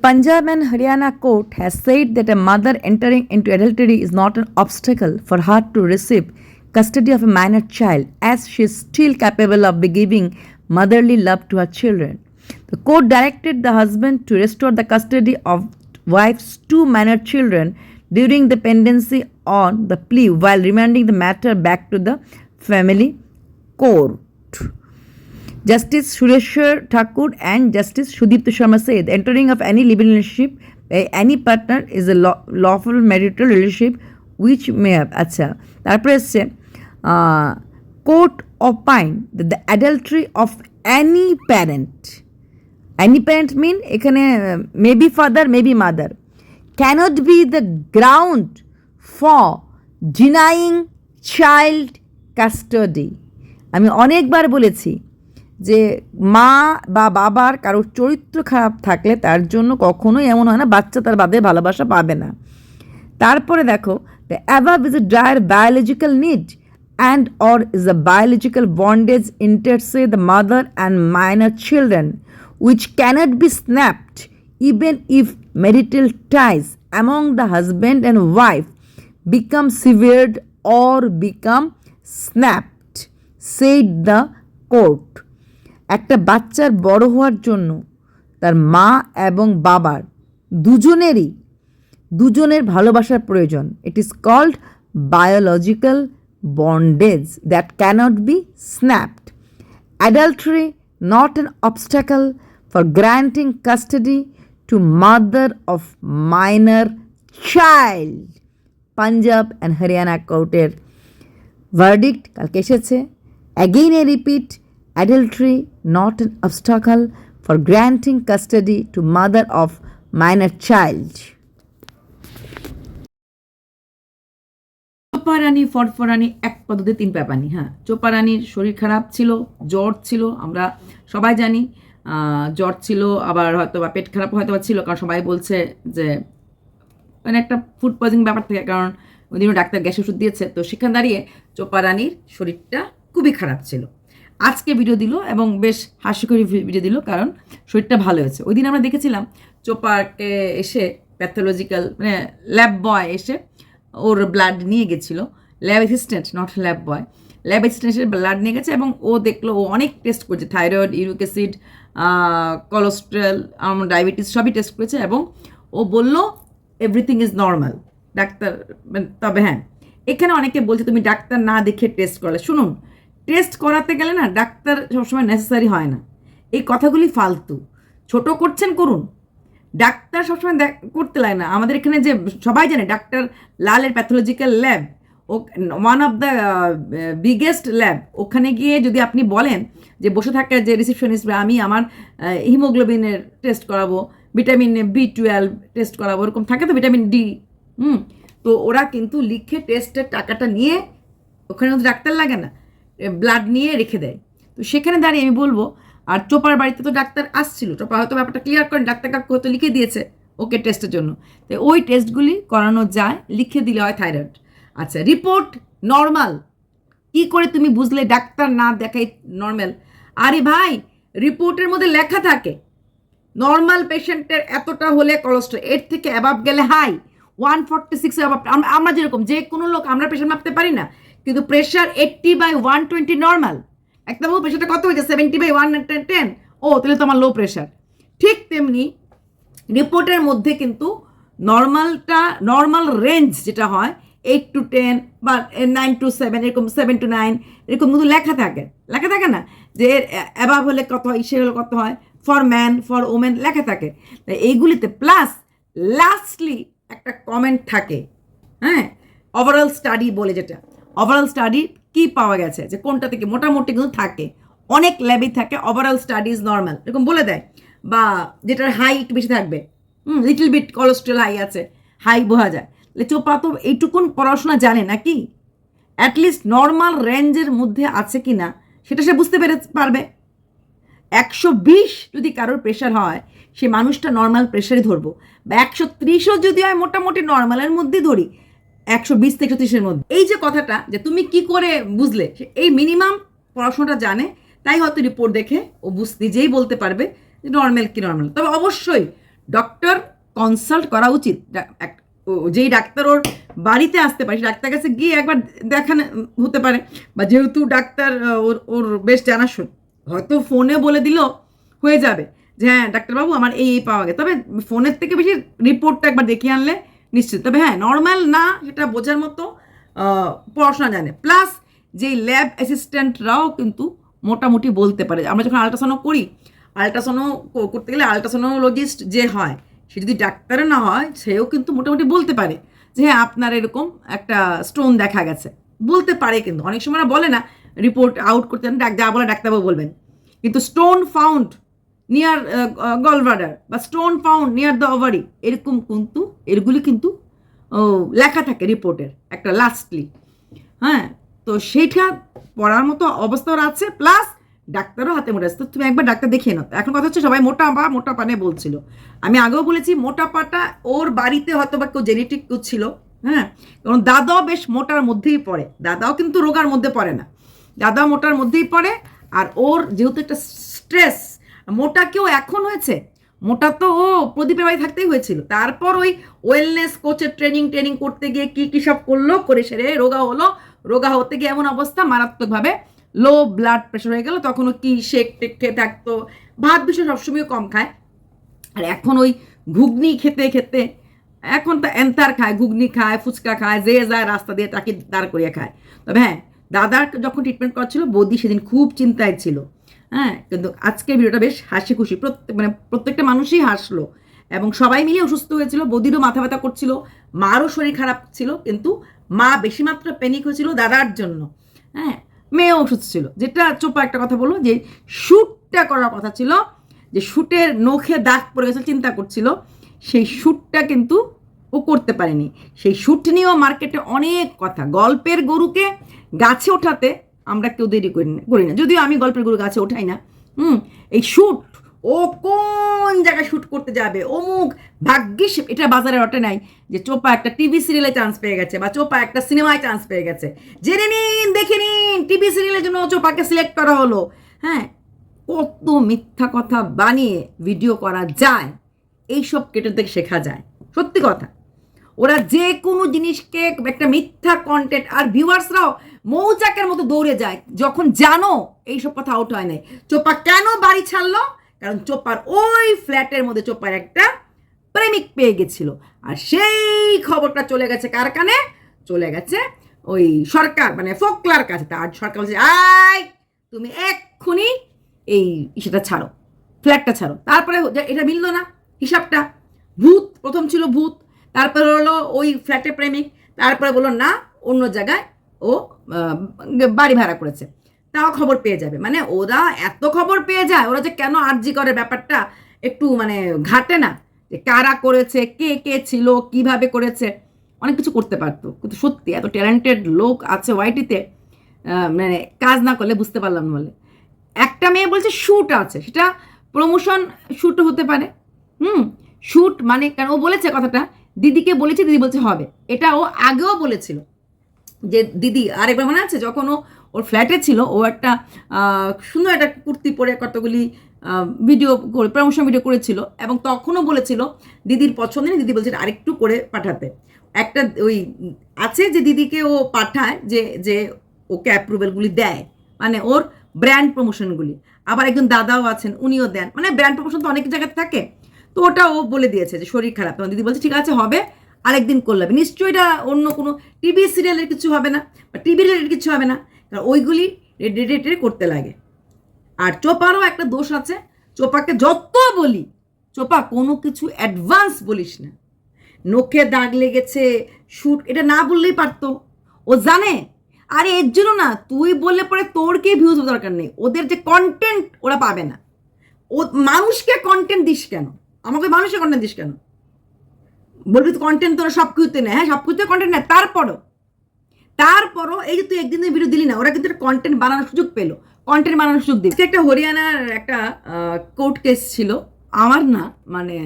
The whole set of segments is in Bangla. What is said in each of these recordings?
Punjab and Haryana court has said that a mother entering into adultery is not an obstacle for her to receive custody of a minor child as she is still capable of giving motherly love to her children. The court directed the husband to restore the custody of wife's two minor children during the pendency on the plea while remanding the matter back to the family court. Justice Sureshwar Thakur and Justice Sudipta Sharma said entering of any living relationship by any partner is a law- lawful marital relationship which may have আচ্ছা তারপরে এসছে court opine the adultery of any parent any parent mean এখানে maybe father maybe mother can't be the ground for denying child custody আমি অনেকবার বলেছি যে মা বা বাবার কারোর চরিত্র খারাপ থাকলে তার জন্য কখনোই এমন হয় না বাচ্চা তার বাদে ভালোবাসা পাবে না তারপরে দেখো the above is a dire biological need and or is a biological bondage inter se the mother and minor children which can't be snapped even if marital ties among the husband and wife become severed or become snapped, said the court. একটা বাচ্চার বড় হওয়ার জন্য তার মা এবং বাবার দুজনেরই, দুজনের ভালোবাসার প্রয়োজন। It is called biological bondage that can't be snapped adultery not an obstacle for granting custody to mother of minor child Punjab and Haryana কোর্টের ভার্ডিক্ট কালকে এসেছে। Again a repeat adultery not an obstacle for granting custody to mother of minor child চোপারানি, ফরফরানি, এক পদ্ধতি, তিন প্যাপানি হ্যাঁ। চোপারানির শরীর খারাপ ছিল, জ্বর ছিল, আমরা সবাই জানি। জ্বর ছিল, আবার হয়তো বা পেট খারাপ হয়তো বা ছিল, কারণ সবাই বলছে যে মানে একটা ফুড পয়জনিং ব্যাপার থেকে, কারণ ওই দিনও ডাক্তার গ্যাস ওষুধ দিয়েছে। তো সেখানে দাঁড়িয়ে চোপারানির শরীরটা খুবই খারাপ ছিল। আজকে ভিডিও দিল এবং বেশ হাস্যকরী ভিডিও দিল, কারণ শরীরটা ভালো হয়েছে। ওই দিন আমরা দেখেছিলাম চোপাকে এসে প্যাথোলজিক্যাল মানে ল্যাব বয় এসে ওর ব্লাড নিয়ে গেছিল। Lab assistant not lab boy lab অ্যাসিস্ট্যান্টের blood নিয়ে গেছে এবং ও দেখল, ও অনেক টেস্ট করেছে। Thyroid uric acid cholesterol diabetes সবই টেস্ট করেছে এবং ও বলল এভরিথিং ইজ নর্মাল ডাক্তার মানে তবে হ্যাঁ এখানে অনেকে বলছে, তুমি ডাক্তার না দেখে টেস্ট করলে। শুনুন টেস্ট করাতে গেলে না ডাক্তার সবসময় নেসেসারি হয় না। এই কথাগুলি ফালতু। ছোট করছেন, করুন। ডাক্তার সবসময় দেখ- করতে লাগে না। আমাদের এখানে যে সবাই জানে, ডাক্তার লালের pathological lab O one of the biggest lab ওখানে গিয়ে যদি আপনি বলেন যে বসে থাকে যে রিসেপশনিস্ট আমি আমার হিমোগ্লোবিনের টেস্ট করাবো ভিটামিন বি টুয়েলভ টেস্ট করাবো, ওরকম থাকে তো ভিটামিন ডি হুম। তো ওরা কিন্তু লিখে টেস্টের টাকাটা নিয়ে ওখানে তো ডাক্তার লাগে না। ব্লাড নিয়ে রেখে দেয়। তো সেখানে দাঁড়িয়ে আমি বলব, আর চোপার বাড়িতে তো ডাক্তার আসছিল, চোপা হয়তো ব্যাপারটা ক্লিয়ার করেন ডাক্তার কাকু হয়তো লিখে দিয়েছে ওকে টেস্টের জন্য। তো ওই টেস্টগুলি করানো যায়, লিখে দিলে হয় থাইরয়েড আচ্ছা রিপোর্ট নর্মাল কি করে তুমি বুঝলে ডাক্তার না দেখাই নর্মাল আরে ভাই রিপোর্টের মধ্যে লেখা থাকে নর্মাল পেশেন্টের এতটা হলে কোলেস্ট্রল এর থেকে অ্যাবাভ গেলে হাই ওয়ান ফর্টি সিক্স আমরা যেরকম যে কোনো লোক, আমরা পেশেন্ট মাপতে পারি না। কিন্তু pressure eighty by one twenty normal একদম ও প্রেশারটা কত হয়েছে? সেভেন্টি বাই ওয়ান টেন ও, তাহলে তো আমার লো প্রেশার ঠিক তেমনি রিপোর্টের মধ্যে কিন্তু নর্মালটা নর্মাল রেঞ্জ যেটা হয় এইট টু টেন বা নাইন টু সেভেন এরকম সেভেন টু নাইন এরকম কিন্তু লেখা থাকে। লেখা থাকে না? যে অ্যাবাভ হলে কত হয় সে হলে কত হয় ফর ম্যান ফর ওমেন লেখা থাকে। এইগুলিতে প্লাস লাস্টলি একটা কমেন্ট থাকে। হ্যাঁ? ওভারঅল স্টাডি বলে যেটা। ওভারঅল স্টাডি কি পাওয়া গেছে? যে কোনটা থেকে মোটামুটি কিন্তু থাকে। অনেক ল্যাবই থাকে ওভারঅল স্টাডি ইজ নর্মাল এরকম বলে দেয়। বা যেটার হাই একটু বেশি থাকবে। হুম লিটল বিট কোলেস্ট্রল হাই আছে হাই বোঝা যায়। চোপা তো এইটুকুন পড়াশোনা জানে নাকি অ্যাটলিস্ট নর্মাল রেঞ্জের মধ্যে আছে কি না সেটা সে বুঝতে পেরে পারবে। একশো বিশ যদি কারোর প্রেশার হয়, সে মানুষটা নর্মাল প্রেশারই ধরবো। বা একশো ত্রিশও যদি হয়, মোটামুটি নর্মালের মধ্যেই ধরি। একশো বিশ থেকে একশো ত্রিশের মধ্যে। এই যে কথাটা যে তুমি কি করে বুঝলে এই মিনিমাম পড়াশোনাটা জানে, তাই হয়তো রিপোর্ট দেখে ও বুঝ, নিজেই বলতে পারবে যে নর্মাল কি নর্মাল তবে অবশ্যই ডক্টর কনসাল্ট করা উচিত। যেই ডাক্তার ওর বাড়িতে আসতে পারে ডাক্তার কাছে গিয়ে একবার দেখানো হতে পারে, বা যেহেতু ডাক্তার ওর ওর বেশ জানাশোন, হয়তো ফোনে বলে দিল হয়ে যাবে যে হ্যাঁ ডাক্তারবাবু আমার এই এই পাওয়া গেছে। তবে ফোনের থেকে বেশি রিপোর্টটা একবার দেখিয়ে আনলে নিশ্চিত। তবে হ্যাঁ নর্মাল না সেটা বোঝার মতো পড়াশোনা জানে প্লাস যেই ল্যাব অ্যাসিস্ট্যান্টরাও কিন্তু মোটামুটি বলতে পারে। আমরা যখন আল্ট্রাসাউন্ড করি আল্ট্রাসাউন্ড করতে গেলে আল্ট্রাসাউন্ডোলজিস্ট যে হয়, সে যদি ডাক্তারও না হয়, সেও কিন্তু মোটামুটি বলতে পারে যে হ্যাঁ আপনার এরকম একটা স্টোন দেখা গেছে। বলতে পারে কিন্তু। অনেক সময় বলে না রিপোর্ট আউট করতে যা বলে ডাক্তারবাবু বলবেন। কিন্তু স্টোন ফাউন্ড নিয়ার গলব্লাডার বা stone found near the ovary এরকম কিন্তু, এরগুলি কিন্তু লেখা থাকে রিপোর্টের, একটা লাস্টলি হ্যাঁ তো সেইটা পড়ার মতো অবস্থা আছে প্লাস ডাক্তারও হাতে মোটা। তো তুমি একবার ডাক্তার দেখিয়ে নাও। এখন কথা হচ্ছে সবাই মোটা পা, মোটা পানে বলছিল। আমি আগেও বলেছি, মোটা পাটা ওর বাড়িতে হয়তো বা কেউ জেনেটিক কেউ ছিল হ্যাঁ? কারণ দাদাও বেশ মোটার মধ্যেই পড়ে। দাদাও কিন্তু রোগার মধ্যে পড়ে না। দাদা মোটার মধ্যেই পড়ে, আর ওর যেহেতু একটা স্ট্রেস মোটা কেউ এখন হয়েছে? মোটা তো ও প্রদীপের বাড়ি থাকতেই হয়েছিল। তারপর ওই ওয়েলনেস কোচের ট্রেনিং ট্রেনিং করতে গিয়ে কি কি সব করল? করে সেরে রোগা হলো। রোগা হতে গিয়ে এমন অবস্থা, মারাত্মকভাবে লো ব্লাড প্রেশার হয়ে গেল। তখন ও কি শেক টেক খেয়ে থাকতো। ভাত বিষয় সবসময় কম খায়। আর এখন ওই ঘুগনি খেতে খেতে এখন তো এন্তার খায়, ঘুগনি খায়, ফুচকা খায়, যে যায় রাস্তা দিয়ে তাকে দাঁড় করিয়ে খায়। তবে হ্যাঁ দাদার যখন ট্রিটমেন্ট করছিল বৌদি সেদিন খুব চিন্তায় ছিল। হ্যাঁ কিন্তু আজকের ভিডিওটা বেশ হাসি খুশি প্রত্যেক মানে প্রত্যেকটা মানুষই হাসলো এবং সবাই মিলে অসুস্থ হয়েছিল, বৌদিরও মাথা ব্যথা করছিল, মারও শরীর খারাপ ছিল, কিন্তু মা বেশি মাত্রা প্যানিক হয়েছিল দাদার জন্য। হ্যাঁ মেয়েও অসুস্থ ছিল। যেটা চোপা একটা কথা বলল, যে শ্যুটটা করার কথা ছিল, যে শ্যুটের নখে দাগ পড়ে গেছে, চিন্তা করছিল, সেই শ্যুটটা কিন্তু ও করতে পারেনি। সেই শ্যুট নিয়েও মার্কেটে অনেক কথা। গল্পের গরুকে গাছে ওঠাতে আমরা কেউ দেরি করি না করি না। যদিও আমি গল্পের গরু গাছে ওঠাই না। হুম, এই শ্যুট ও কোন জায়গায় শ্যুট করতে যাবে? অমুক ভাগ্যিস, এটা বাজারে ওঠে নাই যে চোপা একটা টিভি সিরিয়ালে চান্স পেয়ে গেছে বা চোপা একটা সিনেমায় চান্স পেয়ে গেছে। জেনে নিন, দেখে নিন টিভি সিরিয়ালের জন্য চোপাকে সিলেক্ট করা হলো। হ্যাঁ কত মিথ্যা কথা বানিয়ে ভিডিও করা যায়। এইসব কেটে থেকে শেখা যায়। সত্যি কথা। ওরা যে কোনো জিনিসকে একটা মিথ্যা কন্টেন্ট আর ভিউয়ার্সরাও মৌচাকের মতো দৌড়ে যায়, যখন জানো এইসব কথা আউট হয় নাই। চোপা কেন বাড়ি ছাড়লো? কারণ চোপার ওই ফ্ল্যাটের মধ্যে চোপার একটা প্রেমিক পেয়ে গেছিল। আর সেই খবরটা চলে গেছে কার কানে? চলে গেছে ওই সরকার মানে ফোকলার কাছে। তার সরকার বলছে, আয়, তুমি এক্ষুনি এই সেটা ছাড়ো ফ্ল্যাটটা ছাড়ো। তারপরে এটা মিললো না হিসাবটা। ভূত, প্রথম ছিল ভূত। তারপরে হলো ওই ফ্ল্যাটে প্রেমিক, তারপরে বলল, না, অন্য জায়গায় ও বাড়ি ভাড়া করেছে। তাও খবর পেয়ে যাবে। মানে ওরা এত খবর পেয়ে যায়, ওরা যে কেন আর্জি করে ব্যাপারটা একটু মানে ঘাটে না, যে কারা করেছে, কে কে ছিল, কীভাবে করেছে, অনেক কিছু করতে পারতো। কিন্তু সত্যি এত ট্যালেন্টেড লোক আছে ওয়াইটিতে মানে কাজ না করলে বুঝতে পারলাম বলে। একটা মেয়ে বলছে শ্যুট আছে, সেটা প্রমোশন শ্যুট হতে পারে। হুম শ্যুট মানে কারণ ও বলেছে কথাটা দিদিকে বলেছে, দিদি বলছে হবে। এটা ও আগেও বলেছিল যে দিদি, আরেকবার মনে আছে, যখন ও, ওর ফ্ল্যাটে ছিল, ও একটা সুন্দর একটা কুর্তি পরে কতগুলি ভিডিও করে প্রমোশন ভিডিও করেছিল, এবং তখনও বলেছিল, দিদির পছন্দ নেই, দিদি বলছে আরেকটু করে পাঠাতে। একটা ওই আছে যে দিদিকে ও পাঠায় যে যে ওকে অ্যাপ্রুভেলগুলি দেয় মানে ওর ব্র্যান্ড প্রমোশনগুলি আবার একজন দাদাও আছেন, উনিও দেন। মানে ব্র্যান্ড প্রমোশন তো অনেক জায়গাতে থাকে। তো ওটা ও বলে দিয়েছে যে শরীর খারাপ। তখন দিদি বলছে, ঠিক আছে, হবে। আরেকদিন করলাম নিশ্চয়ই এটা অন্য কোনো টিভি সিরিয়ালের কিছু হবে না, বা টিভি রিলেটেড কিছু হবে না। কারণ ওইগুলি রেডিটেড করতে লাগে। আর চোপারও একটা দোষ আছে। চোপাকে যত বলি, চোপা কোনো কিছু অ্যাডভান্স বলিস না। নখে দাগ লেগেছে শুট এটা না বললেই পারতো। ও জানে। আরে এর জন্য না, তুই বললে পরে তোর কে ভিউজ দরকার নেই। ওদের যে কন্টেন্ট ওরা পাবে না। ও, মানুষকে কন্টেন্ট দিস কেন? আমাকে মানুষের কন্টেন্ট দিস কেন? বলবি তো কন্টেন্ট তোরা সব কিছুতে নেয় হ্যাঁ সব কিছুতে কন্টেন্ট নেয় তারপরও তারপরও এই যে তুই একদিনের ভিডিও দিলি না, ওরা কিন্তু কন্টেন্ট বানানোর সুযোগ পেল। কন্টেন্ট বানানোর সুযোগ দিল। একটা হরিয়ানার একটা কোর্ট কেস ছিল। আমার না মানে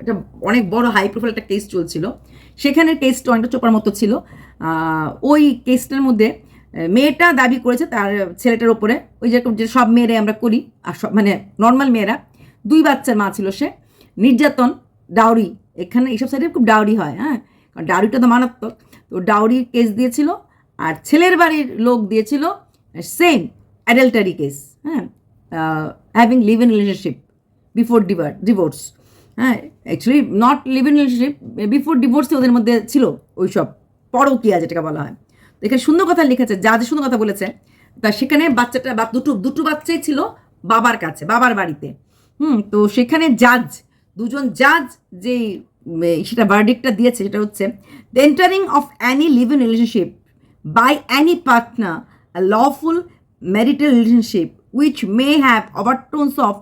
একটা অনেক বড় হাই প্রোফাইল একটা কেস চলছিল। সেখানে কেসটা অনেকটা চোপার মতো ছিল। ওই কেসটার মধ্যে মেয়েটা দাবি করেছে তার ছেলেটার ওপরে। ওই যে সব মেয়েরাই আমরা করি। আর সব মানে নর্মাল মেয়েরা। দুই বাচ্চার মা ছিল সে। নির্যাতন, ডাউরি। এখানে এইসব সাইডে খুব ডাউরি হয় হ্যাঁ? কারণ ডাউরিটা তো মারাত্মক। তো ডাউরি কেস দিয়েছিল, আর ছেলের বাড়ির লোক দিয়েছিল সেম অ্যাডাল্টারি কেস হ্যাঁ? Having live in relationship before ডিভার divorce হ্যাঁ? Actually not live in relationship before ডিভোর্সে ওদের মধ্যে ছিল ওই সব পরকিয়া যেটাকে বলা হয়। তো এখানে সুন্দর কথা লিখেছে, যা যে সুন্দর কথা বলেছে, তা সেখানে বাচ্চাটা দুটো দুটো বাচ্চাই ছিল বাবার কাছে, বাবার বাড়িতে। হুম, তো সেখানে জাজ দুজন জাজ যে উম, সেটা ভার্ডিকটা দিয়েছে সেটা হচ্ছে the entering of any live in relationship by any partner a lawful marital relationship which may have overtones of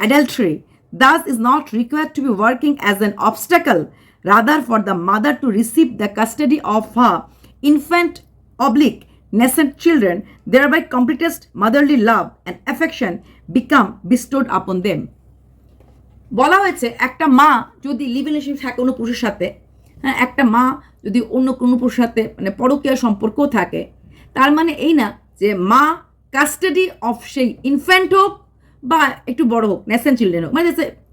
adultery thus is not required to be working as an obstacle rather for the mother to receive the custody of her infant oblique nascent children thereby completest motherly love and affection become bestowed upon them বলা হয়েছে একটা মা যদি লিভ রিলেশন থাকে কোনো পুরুষের সাথে হ্যাঁ একটা মা যদি অন্য কোনো পুরুষের সাথে মানে পরকীয়া সম্পর্কও থাকে, তার মানে এই না যে মা কাস্টাডি অফ সেই ইনফ্যান্ট হোক বা একটু বড় হোক ন্যাশন চিলড্রেন হোক মানে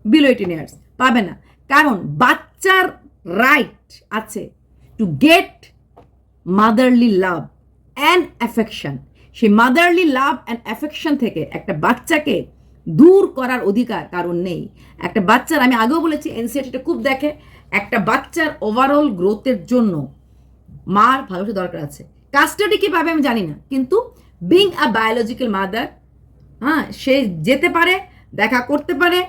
বিলো এইটিন ইয়ার্স পাবে না। কারণ বাচ্চার রাইট আছে to get motherly love and affection সেই মাদারলি লাভ অ্যান্ড অ্যাফেকশন থেকে একটা বাচ্চাকে দূর করার অধিকার কারণ নেই। একটা বাচ্চার, আমি আগেও বলেছি এনসিআরটিটা খুব দেখে, একটা বাচ্চার ওভারঅল গ্রোথের জন্য মার ভালোবাসা দরকার আছে। কাস্টাডি কী পাবে আমি জানি না, কিন্তু বিং আ বায়োলজিক্যাল মাদার হ্যাঁ সে যেতে পারে, দেখা করতে পারে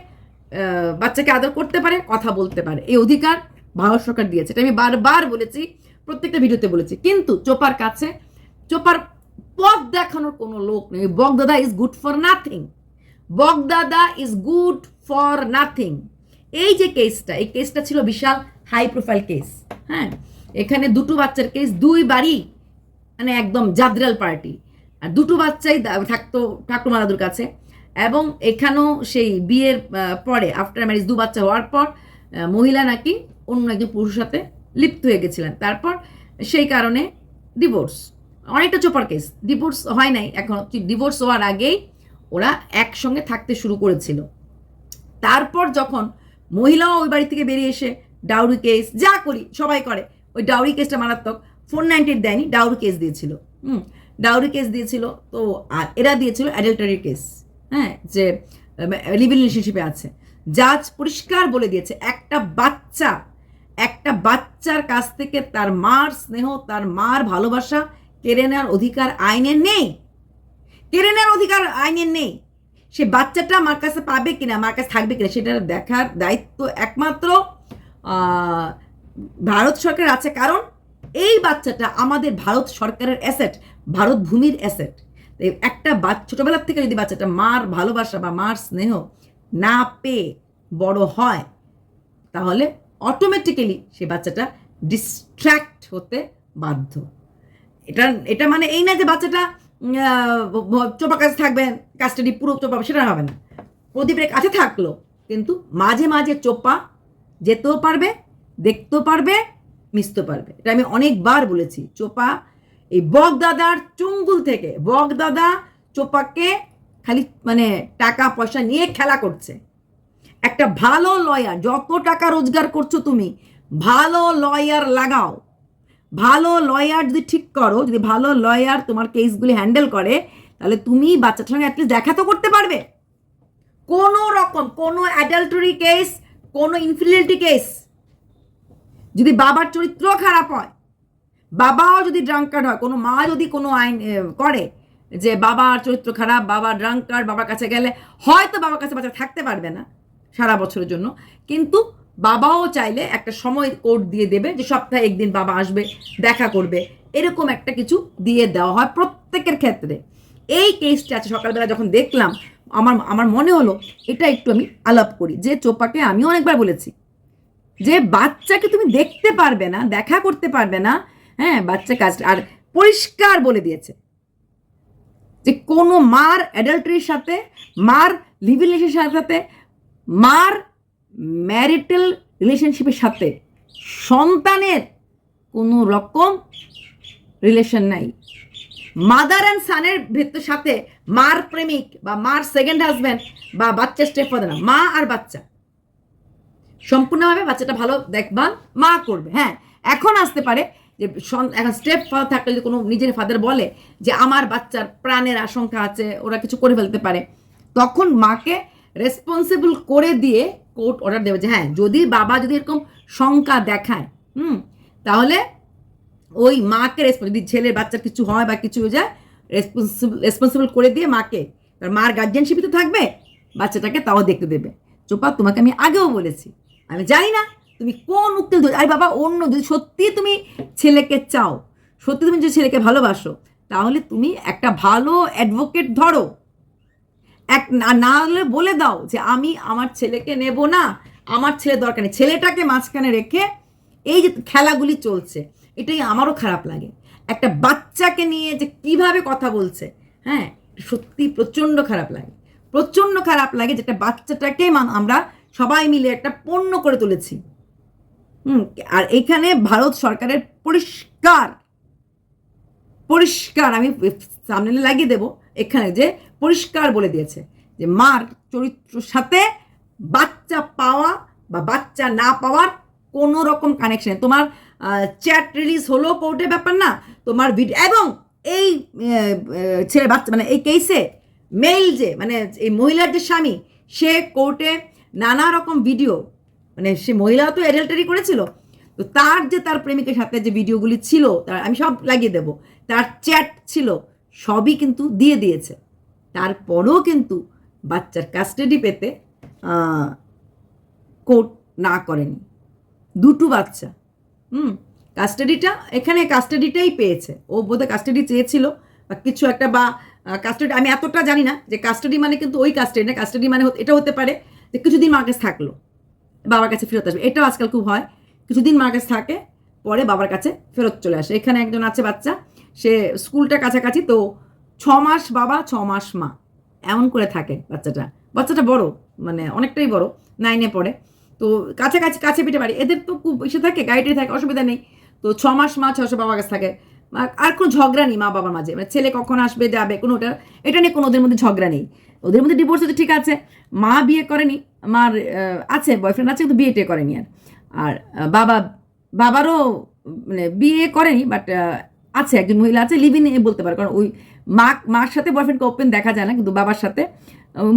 বাচ্চাকে আদর করতে পারে, কথা বলতে পারে। এই অধিকার ভারত সরকার দিয়েছে, এটা আমি বারবার বলেছি, প্রত্যেকটা ভিডিওতে বলেছি। কিন্তু চোপার কাছে, চোপার পথ দেখানোর কোনো লোক নেই। বক বগদাদা ইজ গুড ফর নাথিং বগদাদা ইজ গুড ফর নাথিং। এই যে কেসটা, এই কেসটা ছিল বিশাল হাই প্রোফাইল কেস হ্যাঁ? এখানে দুটো বাচ্চার কেস, দুই বাড়ি মানে একদম জাদ্রাল পার্টি। আর দুটো বাচ্চাই থাকতো ঠাকুমা দাদুর কাছে। এবং এখানেও সেই বিয়ের পরে আফটার ম্যারেজ দু বাচ্চা হওয়ার পর মহিলা নাকি অন্য একজন পুরুষের সাথে লিপ্ত হয়ে গেছিলেন। তারপর সেই কারণে ডিভোর্স অনেকটা চোপার কেস ডিভোর্স হয় নাই। এখন ডিভোর্স হওয়ার আগেই ওরা একসঙ্গে থাকতে শুরু করেছিল। তারপর যখন মহিলাও ওই বাড়ি থেকে বেরিয়ে এসে ডাউরি কেস যা করি, সবাই করে, ওই ডাউরি কেসটা মারাত্মক, ফোর নাইনটি দেয়নি, ডাউরি কেস দিয়েছিল। হুম, ডাউরি কেস দিয়েছিল, তো আর এরা দিয়েছিল অ্যাডাল্টারি কেস হ্যাঁ যে লিভিং রিলেশনশিপে আছে। জাজ পরিষ্কার বলে দিয়েছে, একটা বাচ্চা, একটা বাচ্চার কাছ থেকে তার মার স্নেহ, তার মার ভালোবাসা কেড়ে নেওয়ার অধিকার আইনে নেই। কেড়ে নেওয়ার অধিকার আইনের নেই। সে বাচ্চাটা আমার কাছে পাবে কিনা আমার কাছে থাকবে কিনা, সেটা দেখার দায়িত্ব একমাত্র ভারত সরকার আছে। কারণ এই বাচ্চাটা আমাদের ভারত সরকারের অ্যাসেট ভারত ভূমির অ্যাসেট একটা বাচ্চা ছোটোবেলার থেকে যদি বাচ্চাটা মার ভালোবাসা বা মার স্নেহ না পেয়ে বড় হয়, তাহলে অটোমেটিক্যালি সে বাচ্চাটা ডিস্ট্র্যাক্ট হতে বাধ্য। এটা এটা মানে এই না যে বাচ্চাটা চোপা কাছে থাকবেন কাস্টাডি পুরো চোপা, সেটা হবে না। প্রদীপের কাছে থাকল, কিন্তু মাঝে মাঝে চোপা যেতেও পারবে, দেখতেও পারবে, মিশতেও পারবে। এটা আমি অনেকবার বলেছি, চোপা, এই বগদাদার চুঙ্গুল থেকে, বগদাদা চোপাকে খালি মানে টাকা, পয়সা নিয়ে খেলা করছে। একটা ভালো লয়ার, যত টাকা রোজগার করছ তুমি, ভালো লয়ার লাগাও। ভালো লয়ার যদি ঠিক করো, যদি ভালো লয়ার তোমার কেসগুলি হ্যান্ডেল করে, তাহলে তুমি বাচ্চাটার সঙ্গে অ্যাটলিস্ট দেখা তো করতে পারবে। কোনো রকম, কোনো অ্যাডাল্টারি কেস কোনো ইনফিডিলিটি কেস যদি বাবার চরিত্র খারাপ হয়, বাবাও যদি ড্রাঙ্কার্ড হয়, কোনো মা যদি কোনো আইন করে যে বাবার চরিত্র খারাপ, বাবা ড্রাঙ্কার্ড বাবার কাছে গেলে হয়তো বাবার কাছে বাচ্চা থাকতে পারবে না সারা বছরের জন্য। কিন্তু বাবাও চাইলে একটা সময় কোড দিয়ে দেবে যে সপ্তাহে একদিন বাবা আসবে, দেখা করবে। এরকম একটা কিছু দিয়ে দেওয়া হয় প্রত্যেকের ক্ষেত্রে। এই কেসটা আছে, সকালবেলা যখন দেখলাম, আমার আমার মনে হলো, এটা একটু আমি আলাপ করি। যে চোপাকে আমিও অনেকবার বলেছি, যে বাচ্চাকে তুমি দেখতে পারবে না, দেখা করতে পারবে না হ্যাঁ বাচ্চা কাজ আর পরিষ্কার বলে দিয়েছে। যে কোনো মার অ্যাডাল্টারির সাথে, মার লিভিং রিলেশনের সাথে, মার ম্যারিটাল রিলেশনশিপের সাথে সন্তানের কোনো রকম রিলেশন নাই। মাদার অ্যান্ড সানের ভেতর সাথে মার প্রেমিক বা মার সেকেন্ড হাজব্যান্ড বা বাচ্চা স্টেপ না, মা আর বাচ্চা। সম্পূর্ণভাবে বাচ্চাটা ভালো দেখভাল মা করবে হ্যাঁ। এখন আসতে পারে যে এখন স্টেপ ফাদার থাকলে যদি কোনো নিজের ফাদার বলে যে আমার বাচ্চার প্রাণের আশঙ্কা আছে, ওরা কিছু করে ফেলতে পারে, তখন মাকে রেসপন্সিবল করে দিয়ে কোর্ট অর্ডার দেবে যে হ্যাঁ যদি বাবা যদি এরকম শঙ্কা দেখায়, হুম, তাহলে ওই মাকে রেসপন্স যদি ছেলের বাচ্চার কিছু হয় বা কিছু হয়ে যায় রেসপন্সিবল রেসপন্সিবল করে দিয়ে মাকে, তার মার গার্জিয়ানশিপই তো থাকবে, বাচ্চাটাকে তাও দেখতে দেবে। চোপা, তোমাকে আমি আগেও বলেছি, আমি জানি না তুমি কোন উকিল ধরে আরে বাবা, অন্য যদি সত্যি তুমি ছেলেকে চাও সত্যি তুমি যদি ছেলেকে ভালোবাসো, তাহলে তুমি একটা ভালো অ্যাডভোকেট ধরো। এক না হলে বলে দাও যে আমি আমার ছেলেকে নেব না, আমার ছেলে দরকার নেই। ছেলেটাকে মাঝখানে রেখে এই যে খেলাগুলি চলছে, এটাই আমারও খারাপ লাগে। একটা বাচ্চাকে নিয়ে যে কীভাবে কথা বলছে হ্যাঁ সত্যি প্রচণ্ড খারাপ লাগে। প্রচণ্ড খারাপ লাগে যেটা বাচ্চাটাকে আমরা সবাই মিলে একটা পণ্য করে তুলেছি। হুম, আর এইখানে ভারত সরকারের পরিষ্কার পরিষ্কার, আমি সামনে লাগিয়ে দেব। এখানে যে পরিষ্কার বলে দিয়েছে যে মার চরিত্রের সাথে বাচ্চা পাওয়া বা বাচ্চা না পাওয়ার কোনো রকম কানেকশন তোমার চ্যাট রিলিজ হলো কোর্টের ব্যাপার না, তোমার ভিডিও এবং এই ছেলে বাচ্চা মানে এই কেসে মেল যে মানে এই মহিলার যে স্বামী, সে কোর্টে নানা রকম ভিডিও মানে সে মহিলাও তো অ্যাডাল্টারি করেছিল, তো তার যে তার প্রেমিকের সাথে যে ভিডিওগুলি ছিল, তার আমি সব লাগিয়ে দেব, তার চ্যাট ছিল সবই কিন্তু দিয়ে দিয়েছে। তারপরেও কিন্তু বাচ্চার কাস্টাডি পেতে কোর্ট না করেনি। দুটো বাচ্চা, হুম কাস্টাডিটা এখানে কাস্টাডিটাই পেয়েছে। ও বোধহয় কাস্টাডি চেয়েছিল বা কিছু একটা বা কাস্টাডি আমি এতটা জানি না যে কাস্টাডি মানে কিন্তু ওই কাস্টাডি না কাস্টাডি মানে এটা হতে পারে যে কিছুদিন মার কাছে থাকল, বাবার কাছে ফেরত আসবে। এটাও আজকাল খুব হয়, কিছুদিন মার কাছে থাকে, পরে বাবার কাছে ফেরত চলে আসে। এখানে একজন আছে বাচ্চা সে স্কুলটা কাছাকাছি, তো ছ মাস বাবা, ছ মাস মা। এমন করে থাকে বাচ্চাটা। বাচ্চাটা বড় মানে অনেকটাই বড় নাইনে পড়ে। তো কাছাকাছি, কাছে পিঠে বাড়ি। এদের তো খুব ইসে থাকে গাইডে থাকে, অসুবিধা নেই। তো ছ মাস মা ছশো বাবার কাছে থাকে। আর- কোনো ঝগড়া নেই মা বাবার মাঝে। মানে ছেলে কখন আসবে, যাবে, কোনো ওটা এটা নিয়ে কোনো ওদের মধ্যে ঝগড়া নেই। ওদের মধ্যে ডিভোর্স হচ্ছে ঠিক আছে। মা বিয়ে করেনি, মার আছে বয়ফ্রেন্ড আছে, কিন্তু বিয়ে টিয়ে করেনি আর। আর বাবা বাবারও মানে বিয়ে করেনি বাট আছে, একজন মহিলা আছে লিভ ইন বলতে পারে। কারণ ওই মা, মার সাথে বয়ফ্রেন্ডকে ওপেন দেখা যায় না, কিন্তু বাবার সাথে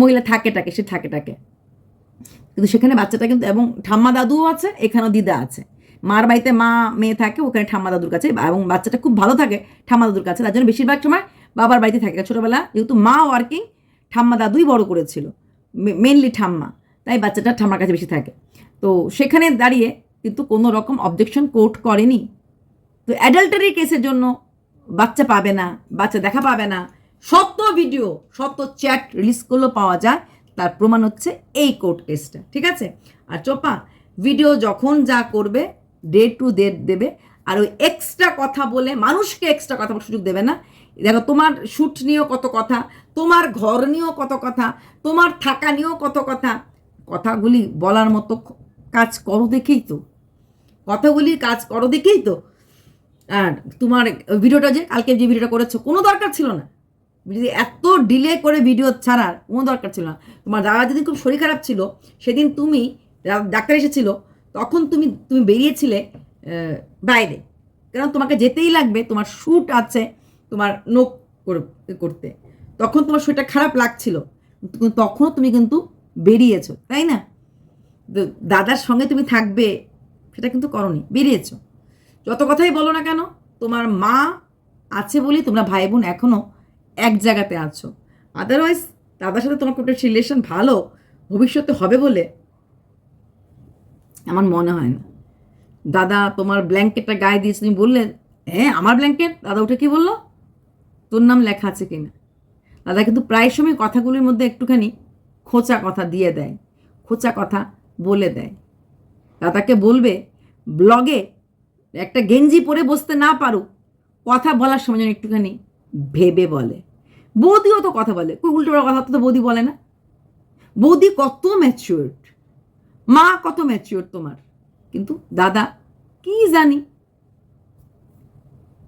মহিলা থাকে টাকে সে থাকে টাকে কিন্তু সেখানে বাচ্চাটা কিন্তু, এবং ঠাম্মা দাদুও আছে, এখানেও দিদা আছে। মার বাড়িতে মা, মেয়ে থাকে, ওখানে ঠাম্মা দাদুর কাছে এবং বাচ্চাটা খুব ভালো থাকে ঠাম্মা দাদুর কাছে। তার জন্য বেশিরভাগ সময় বাবার বাড়িতে থাকে। ছোটোবেলা যেহেতু মা ওয়ার্কিং ঠাম্মা দাদুই বড় করেছিল মেনলি ঠাম্মা। তাই বাচ্চাটা ঠাম্মার কাছে বেশি থাকে। তো সেখানে দাঁড়িয়ে কিন্তু কোনো রকম অবজেকশন কোর্ট করেনি। তো অ্যাডাল্টারি কেসের জন্য বাচ্চা পাবে না, বাচ্চা দেখা পাবে না। শত ভিডিও শত চ্যাট রিলিজ করলেও পাওয়া যায়। তার প্রমাণ হচ্ছে এই কোর্ট কেসটা ঠিক আছে? আর চোপা ভিডিও যখন যা করবে ডে টু ডে দেবে। আর ওই এক্সট্রা কথা বলে, মানুষকে এক্সট্রা কথা সুযোগ দেবে না। দেখো, তোমার শ্যুট নিয়েও কত কথা, তোমার ঘর নিয়েও কত কথা, তোমার থাকা নিয়েও কত কথা। কথাগুলি বলার মতো কাজ করো দেখেই তো। কথাগুলি কাজ করো দেখেই তো। আর তোমার ভিডিওটা যে কালকে যে ভিডিওটা করেছ, কোনো দরকার ছিল না। যদি এত ডিলে করে ভিডিও ছাড়ার, কোনো দরকার ছিল না। তোমার দাদা যেদিন খুব শরীর খারাপ ছিল, সেদিন তুমি ডাক্তার এসেছিল, তখন তুমি তুমি বেরিয়েছিলে বাইরে। কারণ তোমাকে যেতেই লাগবে, তোমার শ্যুট আছে, তোমার নোক করে- করতে। তখন তোমার শরীরটা খারাপ লাগছিল। তখনও তুমি কিন্তু বেরিয়েছো, তাই না? দাদার সঙ্গে তুমি থাকবে, সেটা কিন্তু করনি, বেরিয়েছো। যত কথাই বলো না কেন, তোমার মা আছে বলেই তোমরা ভাই বোন এখনও এক জায়গাতে আছো। আদারওয়াইজ দাদার সাথে তোমার একটা রিলেশন ভালো ভবিষ্যতে হবে বলে আমার মনে হয় না। দাদা, তোমার ব্ল্যাঙ্কেটটা গায়ে দিয়েছে, তুমি বললে হ্যাঁ আমার ব্ল্যাঙ্কেট দাদা উঠে কি বলল? তোর নাম লেখা আছে কিনা? দাদা কিন্তু প্রায় সময় কথাগুলির মধ্যে একটুখানি খোঁচা কথা দিয়ে দেয়, খোঁচা কথা বলে দেয়। দাদাকে বলবে, ব্লগে একটা গেঞ্জি পরে বসতে না পারো, কথা বলার সময় যেন একটুখানি ভেবে বলে। বৌদিও তো কথা বলে উল্টো কথা তো বৌদি বলে না। বৌদি কত ম্যাচিওর মা কত ম্যাচিওর তোমার, কিন্তু দাদা কি জানি।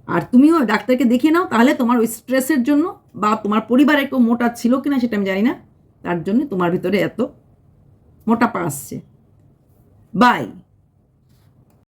আর তুমিও ডাক্তারকে দেখিয়ে নাও, তাহলে তোমার ওই স্ট্রেসের জন্য বা তোমার পরিবারে কেউ মোটা ছিল কিনা সেটা আমি জানি না, তার জন্য তোমার ভিতরে এত মোটাপা আসছে। বাই